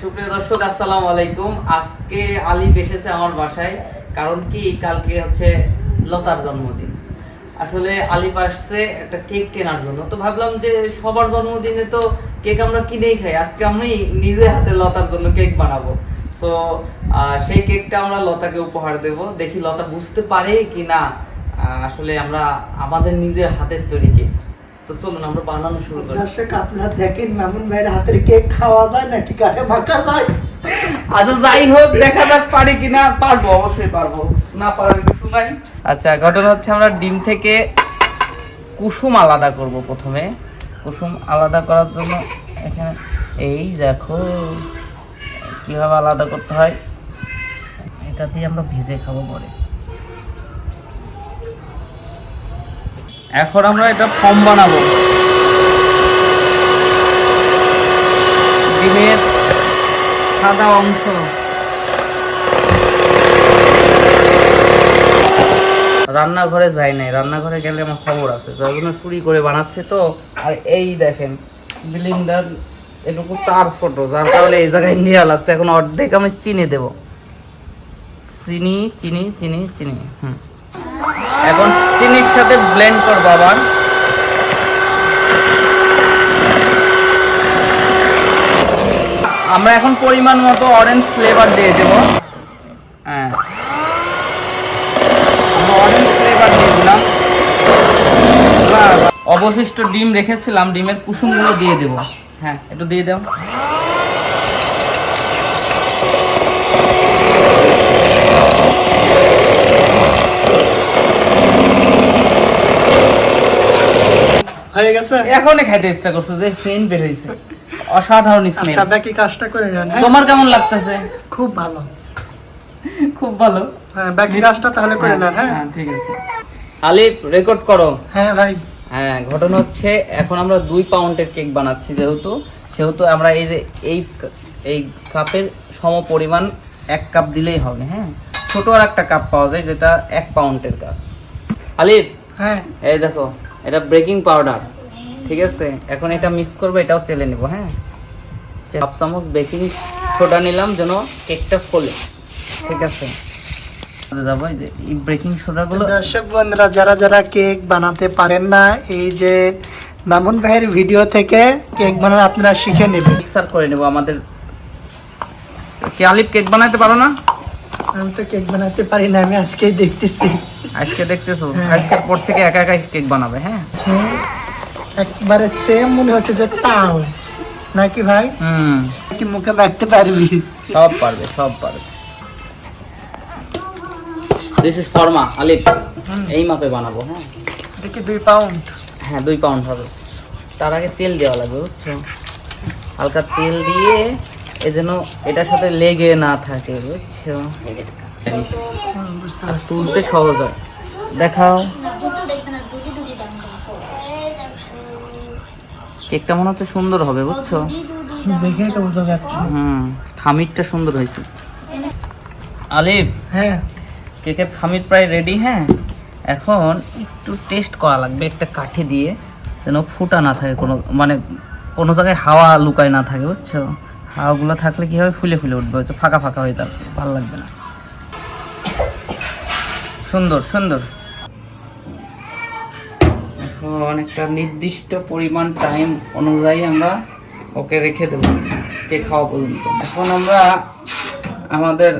সুপ্রিয় দর্শক, আসসালামু আলাইকুম। আজকে এসেছে আমার বাসায়, কারণ কি? কালকে হচ্ছে লতার জন্মদিন। আসলে একটা কেক কেনার জন্য। তো ভাবলাম যে সবার জন্মদিনে তো কেক আমরা কিনেই খাই। আজকে আমি নিজে হাতে লতার জন্য কেক বানাবো। তো সেই কেকটা আমরা লতাকে উপহার দেব। দেখি লতা বুঝতে পারে কি না আসলে আমরা আমাদের নিজের হাতের তৈরি কেক। তো চলুন আমরা বানানো শুরু করি। দর্শক আপনারা দেখেন মামুন ভাইয়ের হাতের কেক খাওয়া যায় নাকি? কারে মাখা যায়? আচ্ছা যাই হোক দেখা যাক পারি কিনা। পারব অবশ্যই পারব। না পারার কিছু নাই। আচ্ছা ঘটনা হচ্ছে আমরা ডিম থেকে কুসুম আলাদা করব প্রথমে। কুসুম আলাদা করার জন্য এখানে এই দেখো কীভাবে আলাদা করতে হয়? এটা দিয়ে আমরা ভেজে খাব পরে। এখন আমরা এটা ফর্ম বানাবো। ডিমের সাদা অংশ। রান্নাঘরে যাই নাই, রান্নাঘরে গেলে আমার খবর আছে। যার জন্য চুরি করে বানাচ্ছে তো, আর এই দেখেন, বিলিন্ডার এটুকু তার ছোট, যার কারণে এই জায়গায় নিয়ে লাগছে। এখন অর্ধেক আমি চিনি দেব। চিনি চিনি চিনি চিনি, হুম। এখন চিনির সাথে ব্লেন্ড করব আবার আমরা এখন পরিমাণ মতো অরেঞ্জ ফ্লেভার দিয়ে দেবো। হ্যাঁ। আমরা অরেঞ্জ ফ্লেভার দিয়ে দিলাম। অবশিষ্ট ডিম রেখেছিলাম, ডিমের কুসুমগুলো দিয়ে দেবো। হ্যাঁ একটু দিয়ে দাও। হয়ে গেছে? এখনই খাইতে ইচ্ছা করছে যে সেন্ট বের হয়েছে অসাধারণ স্মেল। আচ্ছা বাকি কাজটা করে নেন হ্যাঁ? তোমার কেমন লাগতেছে? খুব ভালো। খুব ভালো। হ্যাঁ বাকি কাজটা তাহলে করে নেন হ্যাঁ? হ্যাঁ ঠিক আছে। আলিফ রেকর্ড করো। হ্যাঁ ভাই। হ্যাঁ ঘটনা হচ্ছে এখন আমরা দুই পাউন্ডের কেক বানাচ্ছি যেহেতু। সেহেতু আমরা এই যে এই এই কাপের সম পরিমাণ এক কাপ দিলেই হবে হ্যাঁ? ছোট আর একটা কাপ পাওয়া যায় যেটা এক পাউন্ডের কাপ আলিফ হ্যাঁ। এই দেখো। এটা ব্রেকিং পাউডার ঠিক আছে? এখন এটা মিক্স করব এটাও চেলে নেব হ্যাঁ? হাফ চামচ বেকিং সোডা নিলাম যেন কেকটা ফোলে ঠিক আছে? যাব এই যে এই বেকিং সোডাগুলো দর্শক বন্ধুরা যারা যারা কেক বানাতে পারেন না এই যে মামুন ভাইয়ের ভিডিও থেকে কেক বানানো আপনারা শিখে নেবেন। মিক্সার করে নেব আমাদের। কি আলিফ কেক বানাতে পারো না? আমি তো কেক বানাতে পারি না আমি আজকেই দেখতেছি। আজকে দেখতেছো। আজকের পর থেকে একা একাই কেক বানাবে হ্যাঁ? হ্যাঁ, একবারে সেম মনে হচ্ছে যে তাল। নাকি ভাই? হুম। কি মুখে রাখতে পারবি? সব পারবে সব পারবে। দিস ইজ ফর্মা আলিফ। এই মাপে বানাবো হ্যাঁ? এটা কি দুই পাউন্ড হ্যাঁ দুই পাউন্ড হবে। তার আগে তেল দেওয়া লাগবে বুঝছ? হালকা তেল দিয়ে যেন এটার সাথে লেগে না থাকে বুঝছ? তুলতে সহজ হয়। দেখাও। কেকটা মনে হচ্ছে সুন্দর হবে বুঝছ? দেখেই তো বোঝা যাচ্ছে। হুম খামিরটা সুন্দর হয়েছে। আলিফ হ্যাঁ। কেকের খামির প্রায় রেডি হ্যাঁ? এখন একটু টেস্ট করা লাগবে একটা কাঠি দিয়ে যেন ফুটা না থাকে কোনো মানে কোনো জায়গায় হাওয়া লুকায় না থাকে বুঝছ? হাওয়াগুলো থাকলে কি হবে ফুলে ফুলে উঠবে। হচ্ছে ফাঁকা ফাঁকা হয়ে থাকবে ভালো লাগবে না। সুন্দর সুন্দর। এখন নির্দিষ্ট পরিমাণ টাইম অনুযায়ী আমরা ওকে রেখে দেবো, কে খাওয়া পর্যন্ত। এখন আমরা আমাদের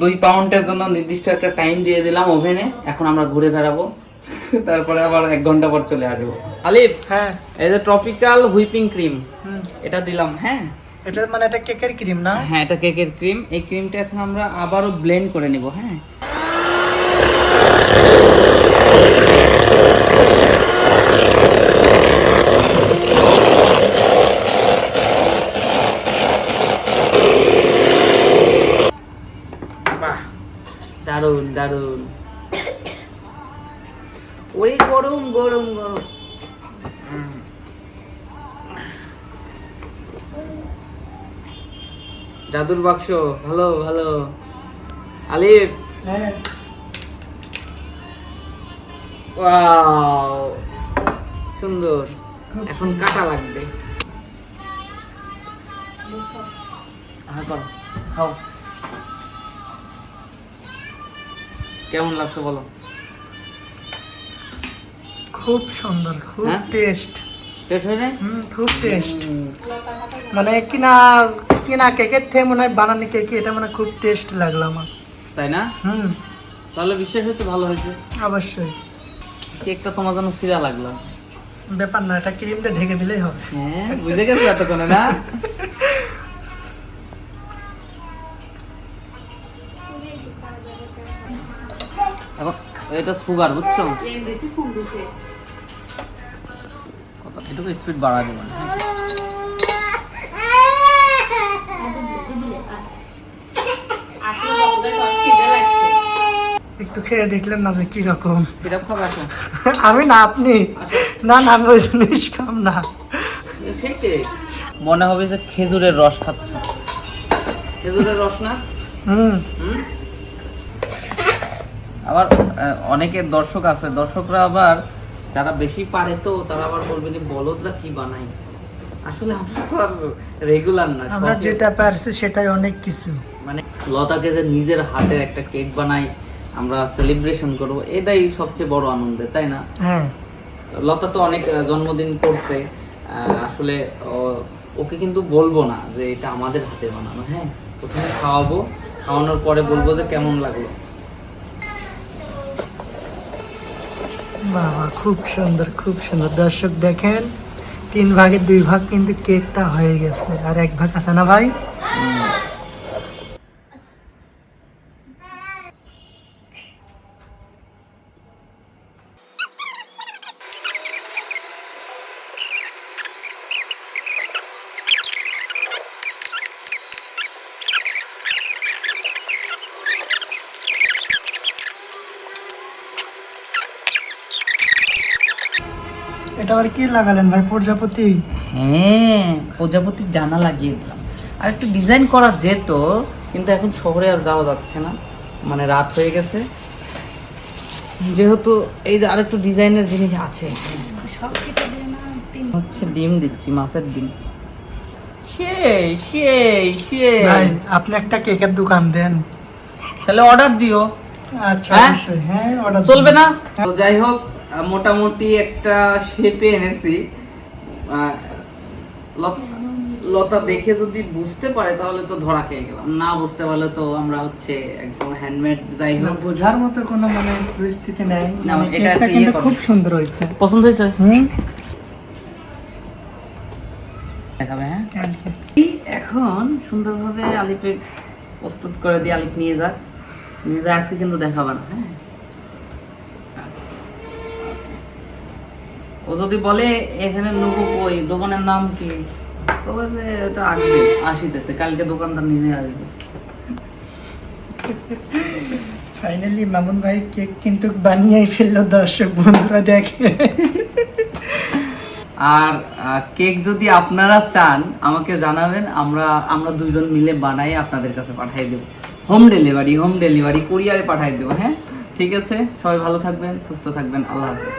দুই পাউন্ডের জন্য নির্দিষ্ট একটা টাইম দিয়ে দিলাম ওভেনে এখন আমরা ঘুরে বেড়াবো। তারপরে আবার এক ঘণ্টা পর চলে আসব। আলিফ হ্যাঁ। এই যে ট্রপিক্যাল হুইপিং ক্রিম হুম। এটা দিলাম হ্যাঁ। এটা মানে এটা কেকের ক্রিম না? হ্যাঁ এটা কেকের ক্রিম এই ক্রিমটা এখন আমরা আবারও ব্লেন্ড করে নিব হ্যাঁ। বাহ দারুণ ওই গরম গরম গরম। জাদুর বাক্স ভালো ভালো আলিফ। হ্যাঁ। সুন্দর। এখন কাটা লাগবে। খাও। কেমন লাগছে বলো? খুব সুন্দর খুব? টেস্ট হয়ে হুম খুব টেস্ট মানে কিনা কিনা কেকের থেকে মনে হয় বানানি কেক এটা মানে খুব টেস্ট লাগল আমার। তাই না? হুম। তাহলে বিশ্বাস হচ্ছে ভালো হয়েছে। অবশ্যই। কেকটা তোমার জন্য সিরা লাগল। ব্যাপার না এটা ক্রিম দিয়ে ঢেকে দিলেই হবে। হ্যাঁ বুঝে গেছো এতক্ষণে না? এটা সুগার বুঝছ? কত এটুকু স্পিড বাড়া দেবো না। একটু খেয়ে দেখলেন না যে কি রকম। আমি না আপনি? না না আমি ওই জিনিস খাম না। মনে হবে যে খেজুরের রস খাচ্ছ। খেজুরের রস না? হুম। হুম? আবার অনেকে দর্শক আছে দর্শকরা আবার যারা বেশি পারে তো তারা আবার বলবে যে বলদরা কি বানাই আসলে আমরা তো আর রেগুলার না আমরা যেটা পারছি সেটাই অনেক কিছু। মানে লতাকে যে নিজের হাতের একটা কেক বানাই আমরা সেলিব্রেশন করব এটাই সবচেয়ে বড় আনন্দের তাই না? হ্যাঁ। লতা তো অনেক জন্মদিন করছে আসলে ওকে কিন্তু বলব না যে এটা আমাদের হাতে বানানো। হ্যাঁ প্রথমে খাওয়াবো খাওয়ানোর পরে বলব যে কেমন লাগল? বাবা, খুব সুন্দর খুব সুন্দর। দর্শক দেখেন, তিন ভাগের দুই ভাগ কিন্তু কেকটা হয়ে গেছে। আর এক ভাগ আছে না ভাই? এটা আবার কি লাগালেন ভাই প্রজাপতি? হ্যাঁ প্রজাপতির ডানা লাগিয়ে দিলাম। আর একটু ডিজাইন করা যেত কিন্তু এখন শহরে আর যাওয়া যাচ্ছে না। মানে রাত হয়ে গেছে। যেহেতু এই যে আরেকটু ডিজাইনের জিনিস আছে। হচ্ছে ডিম দিচ্ছি মাছের ডিম। সেই সেই সেই। আপনি একটা কেকের দোকান দেন। তাহলে অর্ডার দিও। আচ্ছা হ্যাঁ? হ্যাঁ অর্ডার চলবে না? যাই হোক মোটামুটি একটা শেপে এনেছি। লতা দেখে যদি বুঝতে পারে তাহলে তো ধরা খেয়ে গেলাম। না বুঝতে পারলে তো আমরা হচ্ছে একদম হ্যান্ডমেড যাই হোক। বোঝার মতো কোনো মানে পরিস্থিতি নেই। মানে এটা কিন্তু খুব সুন্দর হয়েছে। পছন্দ হয়েছে? দেখাবে হ্যাঁ? এখন সুন্দরভাবে আলিপে প্রস্তুত করে দিয়ে আলিপ নিয়ে যাক নিয়ে যা আজকে কিন্তু দেখাবে না হ্যাঁ? ও যদি বলে এখানে নুকু কই? দোকানের নাম কি? তবে এটা আসবে আসিতেছে। কালকে দোকানদার নিজে আসবে। ফাইনালি মামুন ভাই কেক কিন্তু বানিয়েই ফেলল দর্শক বন্ধুরা দেখে। আর কেক যদি আপনারা চান আমাকে জানাবেন। আমরা আমরা দুজন মিলে বানাই আপনাদের কাছে পাঠিয়ে দেব। হোম ডেলিভারি হোম ডেলিভারি কুরিয়ারে পাঠিয়ে দেবো হ্যাঁ? ঠিক আছে? সবাই ভালো থাকবেন সুস্থ থাকবেন। আল্লাহ হাফেজ।